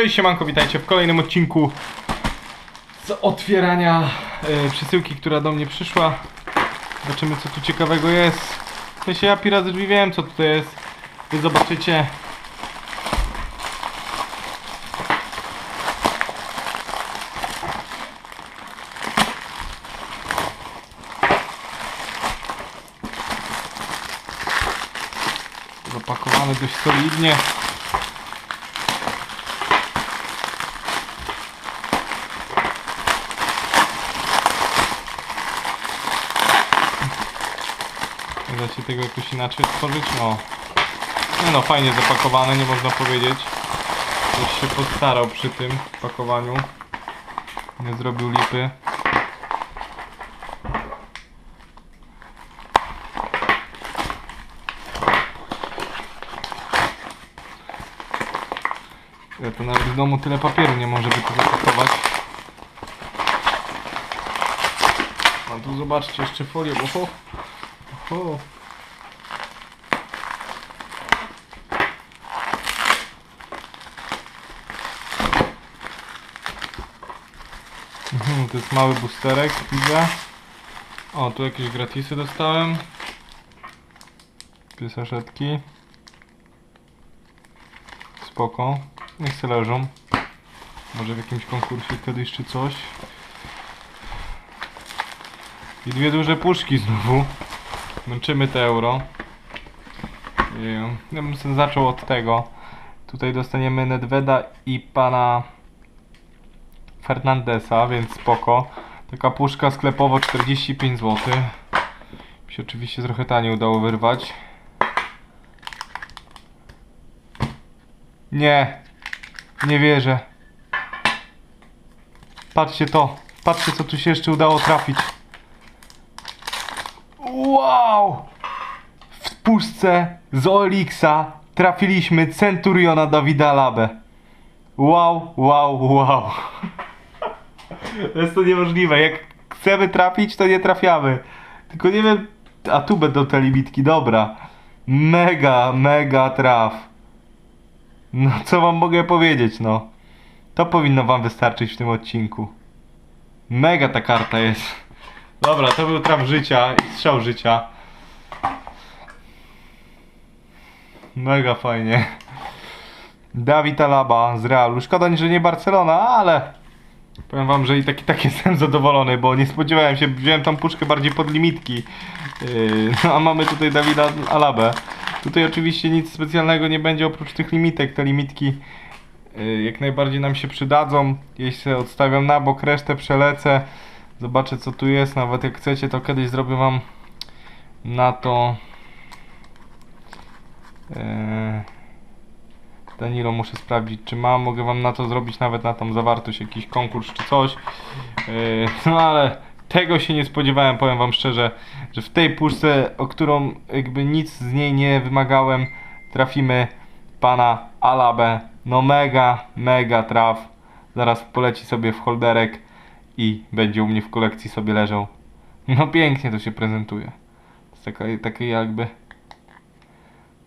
Cześć siemanko, witajcie w kolejnym odcinku z otwierania e, przesyłki, która do mnie przyszła. Zobaczymy co tu ciekawego jest. W sensie ja pirat drzwi wiem co tutaj jest. Wy zobaczycie. Zapakowane dość solidnie. Nie da się tego jakoś inaczej otworzyć? No. No, fajnie zapakowane, nie można powiedzieć. Ktoś się postarał przy tym pakowaniu. Nie zrobił lipy. Ja to nawet w domu tyle papieru nie może by to zapakować. A tu zobaczcie jeszcze folię, bo ho, ho. Mhm, to jest mały boosterek, widzę. O, tu jakieś gratisy dostałem. Dwie saszetki. Spoko. Niech se leżą. Może w jakimś konkursie kiedyś czy coś. I dwie duże puszki znowu. Męczymy te euro. Ja bym zaczął od tego. Tutaj dostaniemy Nedveda i pana Fernandesa, więc spoko. Taka puszka sklepowo 45 zł. Mi się oczywiście trochę taniej udało wyrwać. Nie. Nie wierzę. Patrzcie to. Patrzcie co tu się jeszcze udało trafić. Wow! W puszce z Olixa trafiliśmy Centuriona Dawida Labę. Wow, wow, wow. Jest to niemożliwe. Jak chcemy trafić, to nie trafiamy. Tylko nie wiem. A tu będą te limitki, dobra. Mega, mega traf. No, co wam mogę powiedzieć, no. To powinno wam wystarczyć w tym odcinku. Mega ta karta jest. Dobra, to był traf życia i strzał życia. Mega fajnie. Dawid Alaba z Realu. Szkoda, że nie Barcelona, ale powiem wam, że i tak, i tak jestem zadowolony, bo nie spodziewałem się, wziąłem tą puszkę bardziej pod limitki. Yy, no, a mamy tutaj Dawida Alabę. Tutaj oczywiście nic specjalnego nie będzie oprócz tych limitek. Te limitki yy, jak najbardziej nam się przydadzą. Jeśli sobie odstawiam na bok, resztę przelecę. Zobaczę co tu jest, nawet jak chcecie to kiedyś zrobię wam na to Eee, Danilo muszę sprawdzić czy mam, mogę wam na to zrobić nawet na tą zawartość jakiś konkurs czy coś Eee, no ale tego się nie spodziewałem, powiem wam szczerze, że w tej puszce, o którą jakby nic z niej nie wymagałem trafimy pana Alabę, no mega, mega traf zaraz poleci sobie w holderek i będzie u mnie w kolekcji sobie leżał. No pięknie to się prezentuje. Taka, taka jakby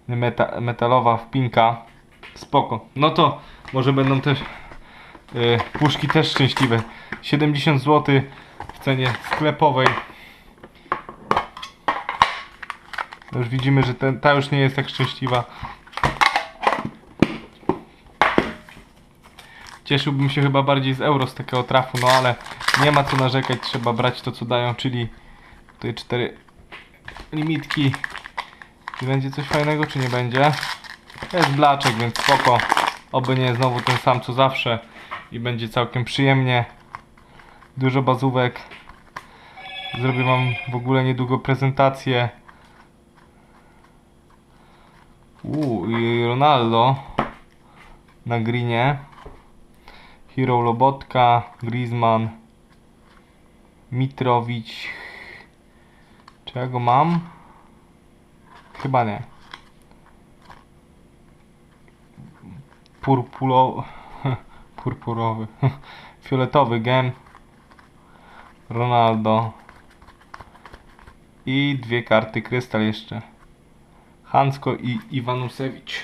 meta, metalowa wpinka. Spoko. No to może będą też yy, puszki też szczęśliwe. 70 zł w cenie sklepowej. Już widzimy, że ten, ta już nie jest tak szczęśliwa. Cieszyłbym się chyba bardziej z euro z takiego trafu, no ale nie ma co narzekać, trzeba brać to co dają, czyli tutaj cztery limitki. Czy będzie coś fajnego, czy nie będzie? Jest blaczek, więc spoko. Oby nie znowu ten sam co zawsze i będzie całkiem przyjemnie. Dużo bazówek. Zrobię wam w ogóle niedługo prezentację. Uuu, i Ronaldo na greenie. Hero Lobotka, Griezmann, Mitrowicz. Czy ja go mam? Chyba nie. Purpulo... Purpurowy. Fioletowy gem. Ronaldo. I dwie karty krystal jeszcze. Hansko i Iwanusewicz.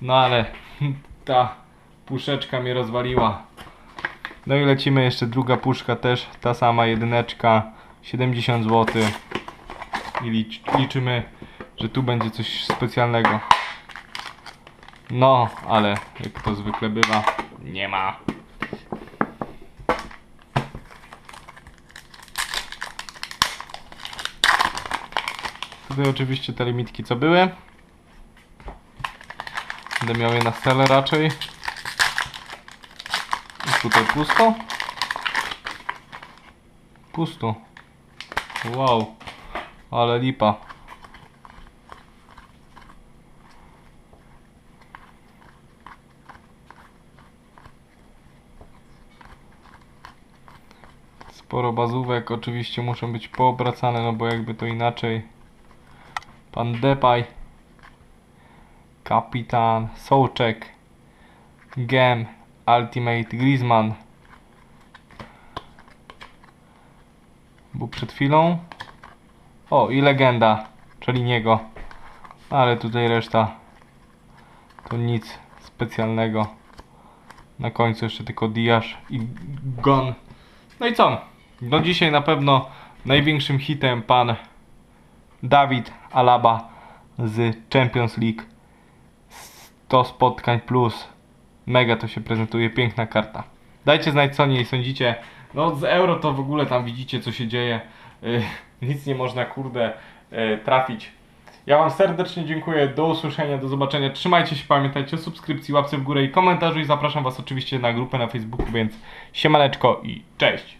No ale ta Puszeczka mnie rozwaliła. No i lecimy jeszcze druga puszka też, ta sama jedyneczka, 70 zł. I licz, liczymy, że tu będzie coś specjalnego. No, ale jak to zwykle bywa, nie ma. Tutaj oczywiście te limitki co były. Będę miał je na stole raczej. I tutaj pusto. Pusto. Wow. Ale lipa. Sporo bazówek oczywiście muszą być poobracane, no bo jakby to inaczej. Pan Depay. Kapitan, Sołczek, Gem, Ultimate, Griezmann. Był przed chwilą. O, i legenda, czyli niego. Ale tutaj reszta to nic specjalnego. Na końcu jeszcze tylko Diasz i Gon. No i co? No dzisiaj na pewno największym hitem pan Dawid Alaba z Champions League. 100 spotkań plus. Mega to się prezentuje, piękna karta. Dajcie znać co niej sądzicie. No z euro to w ogóle tam widzicie co się dzieje. Yy, nic nie można kurde yy, trafić. Ja wam serdecznie dziękuję, do usłyszenia, do zobaczenia. Trzymajcie się, pamiętajcie o subskrypcji, łapce w górę i komentarzu i zapraszam was oczywiście na grupę na Facebooku, więc siemaneczko i cześć!